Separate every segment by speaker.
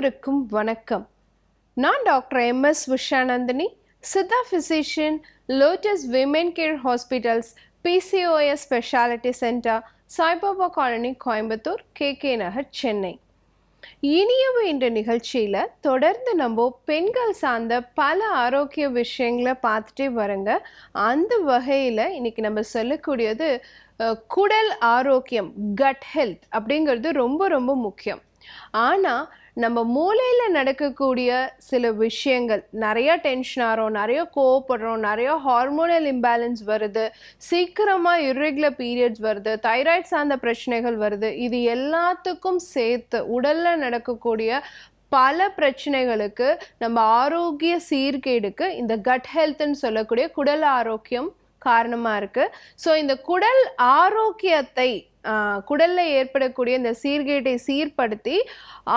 Speaker 1: அனைவருக்கும் வணக்கம். நான் doctor M S Ushanandhini Siddha physician Lotus Women Care hospitals PCOS speciality centre Saibaba colony Coimbatore K K Nagar Chennai. இனியவு என்ற நிகழ்ச்சியில் தொடர்ந்து நம்ம பெண்கள் சார்ந்த பல ஆரோக்கிய விஷயங்களை பார்த்துட்டே வரங்க. அந்த வகையில் இன்னைக்கு நம்ம சொல்லக்கூடியது குடல் ஆரோக்கியம் கட் ஹெல்த் அப்படிங்கிறது ரொம்ப ரொம்ப முக்கியம். ஆனால் நம்ம மூளையில் நடக்கக்கூடிய சில விஷயங்கள் நிறைய டென்ஷன் ஆகிறோம் நிறைய கோவப்படுறோம் நிறைய ஹார்மோனல் இம்பேலன்ஸ் வருது சீக்கிரமாக இர்ரெகுலர் பீரியட்ஸ் வருது தைராய்டு சார்ந்த பிரச்சனைகள் வருது. இது எல்லாத்துக்கும் சேர்த்து உடலில் நடக்கக்கூடிய பல பிரச்சனைகளுக்கு நம்ம ஆரோக்கிய சீர்கேடுக்கு இந்த கட் ஹெல்த்னு சொல்லக்கூடிய குடல் ஆரோக்கியம் காரணமாக இருக்குது ஸோ இந்த குடல் ஆரோக்கியத்தை குடலில் ஏற்படக்கூடிய இந்த சீர்கேட்டை சீர்படுத்தி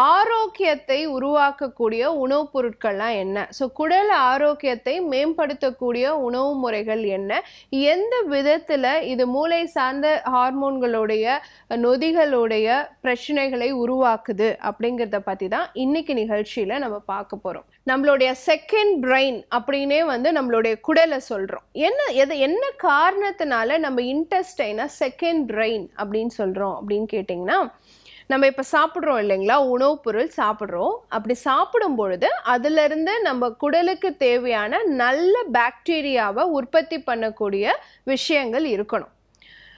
Speaker 1: ஆரோக்கியத்தை உருவாக்கக்கூடிய உணவுப் பொருட்கள்லாம் என்ன? ஸோ குடல் ஆரோக்கியத்தை மேம்படுத்தக்கூடிய உணவு முறைகள் என்ன? எந்த விதத்தில் இது மூளை சார்ந்த ஹார்மோன்களுடைய நொதிகளுடைய பிரச்சனைகளை உருவாக்குது அப்படிங்கிறத பற்றி தான் இன்னைக்கு நிகழ்ச்சியில் நம்ம பார்க்க போகிறோம் நம்மளுடைய செகண்ட் பிரெயின் அப்படின்னே வந்து நம்மளுடைய குடலை சொல்கிறோம் என்ன எது என்ன காரணத்தினால நம்ம இன்டெஸ்டைனை செகண்ட் பிரெயின் அப்படின்னு சொல்கிறோம் அப்படின்னு கேட்டிங்கன்னா நம்ம இப்போ சாப்பிட்றோம் இல்லைங்களா? உணவுப் பொருள் சாப்பிட்றோம். அப்படி சாப்பிடும் பொழுது அதிலிருந்து நம்ம குடலுக்கு தேவையான நல்ல பாக்டீரியாவை உற்பத்தி பண்ணக்கூடிய விஷயங்கள் இருக்கணும்.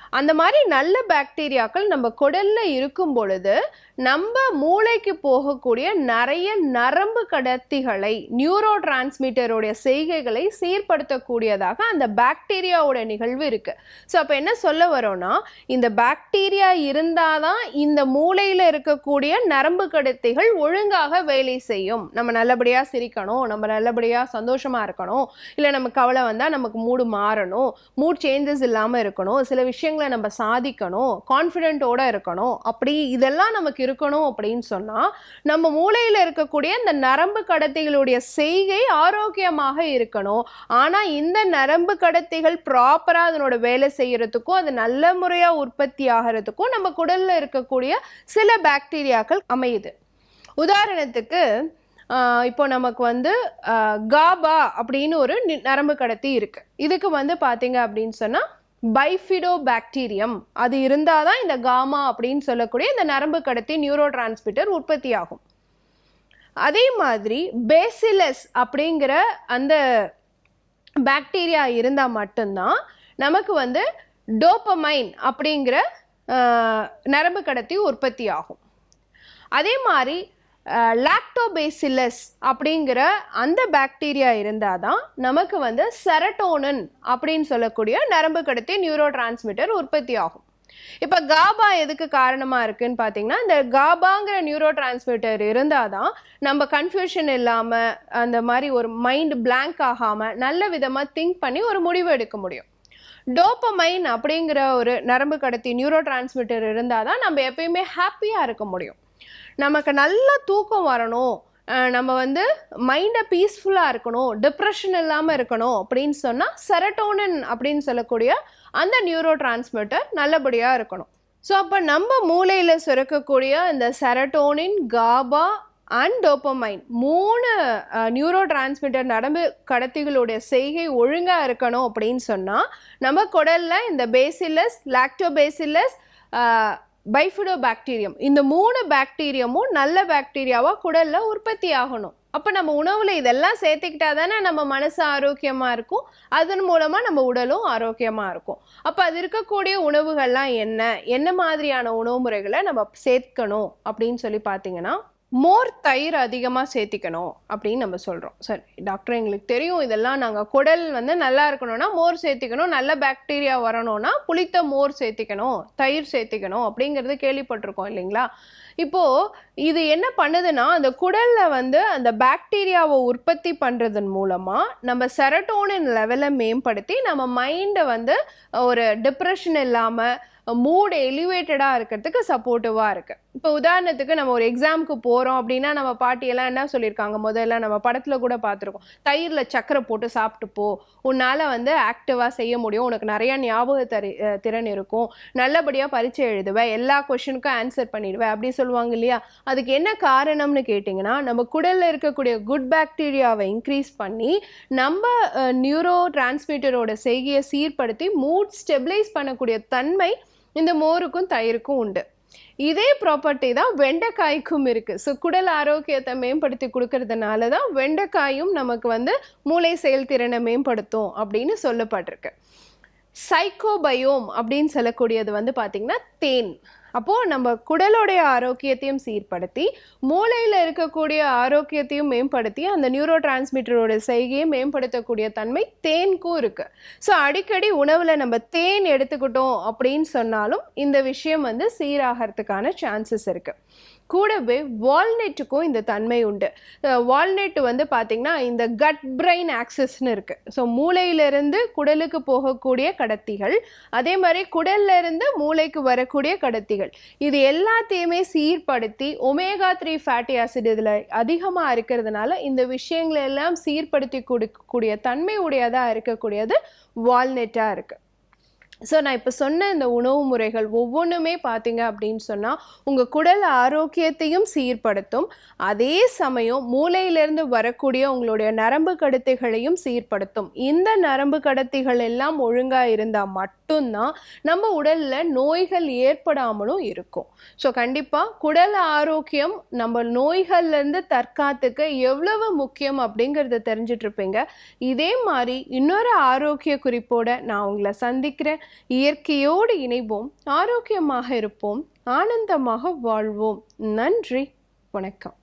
Speaker 1: அந்த மாதிரி நல்ல பாக்டீரியாக்கள் நம்ம குடல்ல இருக்கும் பொழுது நம்ம மூளைக்கு போகக்கூடிய நிறைய நரம்பு கடத்திகளை நியூரோ டிரான்ஸ்மிட்டருடைய செய்கைகளை சீர்படுத்தக்கூடியதாக அந்த பாக்டீரியாவோட நிகழ்வு இருக்கு. ஸோ அப்போ என்ன சொல்ல வரோம்னா இந்த பாக்டீரியா இருந்தாதான் இந்த மூளையில் இருக்கக்கூடிய நரம்பு கடத்திகள் ஒழுங்காக வேலை செய்யும். நம்ம நல்லபடியாக சிரிக்கணும் நம்ம நல்லபடியாக சந்தோஷமாக இருக்கணும் இல்லை நம்ம கவலை வந்தால் நமக்கு மூடு மாறணும் மூட் சேஞ்சஸ் இல்லாமல் இருக்கணும் சில விஷயங்களை நம்ம சாதிக்கணும் கான்ஃபிடென்ட்டோட இருக்கணும் அப்படி இதெல்லாம் நமக்கு இருக்கணும் அப்படின்னு சொன்னால் நம்ம மூளையில் இருக்கக்கூடிய இந்த நரம்பு கடத்திகளுடைய செய்கை ஆரோக்கியமாக இருக்கணும். ஆனால் இந்த நரம்பு கடத்திகள் ப்ராப்பராக அதனோட வேலை செய்யறதுக்கும் அது நல்ல முறையாக உற்பத்தி ஆகிறதுக்கும் நம்ம குடலில் இருக்கக்கூடிய சில பாக்டீரியாக்கள் அமையுது. உதாரணத்துக்கு ஆஹ் இப்போ நமக்கு வந்து காபா அப்படின்னு ஒரு நி- நரம்பு கடத்தி இருக்கு. இதுக்கு வந்து பார்த்தீங்க அப்படின்னு சொன்னா பைஃபிடோ பாக்டீரியம் அது இருந்தால் தான் இந்த காமா அப்படின்னு சொல்லக்கூடிய இந்த நரம்பு கடத்தி நியூரோ டிரான்ஸ்மிட்டர் உற்பத்தி ஆகும் அதே மாதிரி பேசிலஸ் அப்படிங்கிற அந்த பாக்டீரியா இருந்தால் மட்டும்தான் நமக்கு வந்து டோப்பமைன் அப்படிங்கிற நரம்பு கடத்தி உற்பத்தி ஆகும் அதே மாதிரி லாக்டோபேசிலஸ் அப்படிங்கிற அந்த பாக்டீரியா இருந்தால் தான் நமக்கு வந்து செரட்டோனன் அப்படின்னு சொல்லக்கூடிய நரம்பு கடத்தி நியூரோ டிரான்ஸ்மிட்டர் உற்பத்தி ஆகும் இப்போ காபா எதுக்கு காரணமாக இருக்குன்னு பார்த்தீங்கன்னா இந்த காபாங்கிற நியூரோ டிரான்ஸ்மிட்டர் இருந்தால் தான் நம்ம கன்ஃபியூஷன் இல்லாமல் அந்த மாதிரி ஒரு மைண்ட் பிளாங்க் ஆகாமல் நல்ல விதமாக திங்க் பண்ணி ஒரு முடிவு எடுக்க முடியும். டோப்பமைன் அப்படிங்கிற ஒரு நரம்பு கடத்தி நியூரோ டிரான்ஸ்மிட்டர் இருந்தால் தான் நம்ம எப்பயுமே ஹாப்பியாக இருக்க முடியும். நமக்கு நல்லா தூக்கம் வரணும். நம்ம வந்து மைண்டை பீஸ்ஃபுல்லாக இருக்கணும். டிப்ரெஷன் இல்லாமல் இருக்கணும் அப்படின்னு சொன்னால் செரட்டோனன் அப்படின்னு சொல்லக்கூடிய அந்த நியூரோ டிரான்ஸ்மிட்டர் நல்லபடியாக இருக்கணும். ஸோ அப்போ நம்ம மூளையில் சுரக்கக்கூடிய இந்த செரட்டோனின் காபா அண்ட் டோப்பமைன் மூணு நியூரோ டிரான்ஸ்மிட்டர் நடம்பு கடத்திகளுடைய செய்கை ஒழுங்காக இருக்கணும் அப்படின்னு சொன்னால் நம்ம குடலில் இந்த பேசிலஸ் லாக்டோபேசிலஸ் பைஃபிடோ பாக்டீரியம் இந்த மூணு பாக்டீரியமும் நல்ல பாக்டீரியாவாக குடலில் உற்பத்தி ஆகணும். அப்போ நம்ம உணவில் இதெல்லாம் சேர்த்துக்கிட்டா தானே நம்ம மனசு ஆரோக்கியமாக இருக்கும். அதன் மூலமாக நம்ம உடலும் ஆரோக்கியமாக இருக்கும். அப்போ அது இருக்கக்கூடிய உணவுகள்லாம் என்ன? என்ன மாதிரியான உணவு முறைகளை நம்ம சேர்க்கணும் அப்படின்னு சொல்லி பார்த்தீங்கன்னா மோர் தயிர் அதிகமாக சேர்த்திக்கணும் அப்படின்னு நம்ம சொல்கிறோம் சரி டாக்டர் எங்களுக்கு தெரியும். இதெல்லாம் நாங்கள் குடல் வந்து நல்லா இருக்கணும்னா மோர் சேர்த்திக்கணும். நல்ல பாக்டீரியா வரணும்னா புளித்த மோர் சேர்த்திக்கணும் தயிர் சேர்த்திக்கணும் அப்படிங்கிறது கேள்விப்பட்டிருக்கோம் இல்லைங்களா? இப்போது இது என்ன பண்ணுதுன்னா அந்த குடலில் வந்து அந்த பாக்டீரியாவை உற்பத்தி பண்ணுறதன் மூலமாக நம்ம செரட்டோனின் லெவலை மேம்படுத்தி நம்ம மைண்டை வந்து ஒரு டிப்ரெஷன் இல்லாமல் மூட் எலிவேட்டடாக இருக்கிறதுக்கு சப்போர்ட்டிவாக இருக்குது இப்போ உதாரணத்துக்கு நம்ம ஒரு எக்ஸாமுக்கு போகிறோம் அப்படின்னா நம்ம பாட்டியெல்லாம் என்ன சொல்லியிருக்காங்க? முதல்ல நம்ம படத்தில் கூட பார்த்துருக்கோம். தயிரில் சக்கரை போட்டு சாப்பிட்டு போ. உன்னால் வந்து ஆக்டிவாக செய்ய முடியும். உனக்கு நிறையா ஞாபக தரி திறன் இருக்கும். நல்லபடியாக பரீட்சை எழுதுவேன் எல்லா கொஷனுக்கும் ஆன்சர் பண்ணிடுவேன் அப்படி சொல்லுவாங்க இல்லையா? அதுக்கு என்ன காரணம்னு கேட்டிங்கன்னா நம்ம குடலில் இருக்கக்கூடிய குட் பாக்டீரியாவை இன்க்ரீஸ் பண்ணி நம்ம நியூரோ டிரான்ஸ்மிட்டரோட செய்கையை சீர்படுத்தி மூட் ஸ்டெபிளைஸ் பண்ணக்கூடிய தன்மை இந்த மோருக்கும் தயிருக்கும் உண்டு. இதே ப்ராப்பர்ட்டி தான் வெண்டைக்காய்க்கும் இருக்குது ஸோ குடல் ஆரோக்கியத்தை மேம்படுத்தி கொடுக்கறதுனால தான் வெண்டைக்காயும் நமக்கு வந்து மூளை செயல்திறனை மேம்படுத்தும் அப்படின்னு சொல்லப்பட்டிருக்கு. சைக்கோபயோம் அப்படின்னு சொல்லக்கூடியது வந்து பார்த்திங்கன்னா தேன். அப்போது நம்ம குடலோடைய ஆரோக்கியத்தையும் சீர்படுத்தி மூளையில் இருக்கக்கூடிய ஆரோக்கியத்தையும் மேம்படுத்தி அந்த நியூரோ டிரான்ஸ்மிட்டரோட செய்கையை மேம்படுத்தக்கூடிய தன்மை தேனுக்கும் இருக்குது ஸோ அடிக்கடி உணவில் நம்ம தேன் எடுத்துக்கிட்டோம் அப்படின்னு சொன்னாலும் இந்த விஷயம் வந்து சீராகிறதுக்கான சான்சஸ் இருக்குது கூடவே வால்நெட்டுக்கும் இந்த தன்மை உண்டு. வால்நெட் வந்து பார்த்திங்கன்னா இந்த கட் பிரெயின் ஆக்சஸ்னு இருக்குது ஸோ மூளையிலிருந்து குடலுக்கு போகக்கூடிய கடத்திகள் அதே மாதிரி குடல்லிருந்து மூளைக்கு வரக்கூடிய கடத்திகள். இது எல்லாத்தையுமே சீர்படுத்தி ஒமேகா த்ரீ ஃபேட்டி ஆசிட் இதில் அதிகமாக இருக்கிறதுனால இந்த விஷயங்களெல்லாம் சீர்படுத்தி கொடுக்கக்கூடிய தன்மை உடையதாக இருக்கக்கூடியது வால்நெட்டாக இருக்குது ஸோ நான் இப்போ சொன்ன இந்த உணவு முறைகள் ஒவ்வொன்றுமே பார்த்தீங்க அப்படின்னு சொன்னால் உங்கள் குடல் ஆரோக்கியத்தையும் சீர்படுத்தும். அதே சமயம் மூளையிலிருந்து வரக்கூடிய உங்களுடைய நரம்பு கடத்திகளையும் சீர்படுத்தும். இந்த நரம்பு கடத்திகள் எல்லாம் ஒழுங்காக இருந்தால் மட்டும்தான் நம்ம உடலில் நோய்கள் ஏற்படாமலும் இருக்கும். ஸோ கண்டிப்பாக குடல் ஆரோக்கியம் நம்ம நோய்கள்லேருந்து தற்காத்துக்க எவ்வளவு முக்கியம் அப்படிங்கிறத தெரிஞ்சிட்ருப்பீங்க இதே மாதிரி இன்னொரு ஆரோக்கிய குறிப்போடு நான் உங்களை சந்திக்கிறேன். இயற்கையோடு இணைவோம் ஆரோக்கியமாக இருப்போம் ஆனந்தமாக வாழ்வோம். நன்றி வணக்கம்.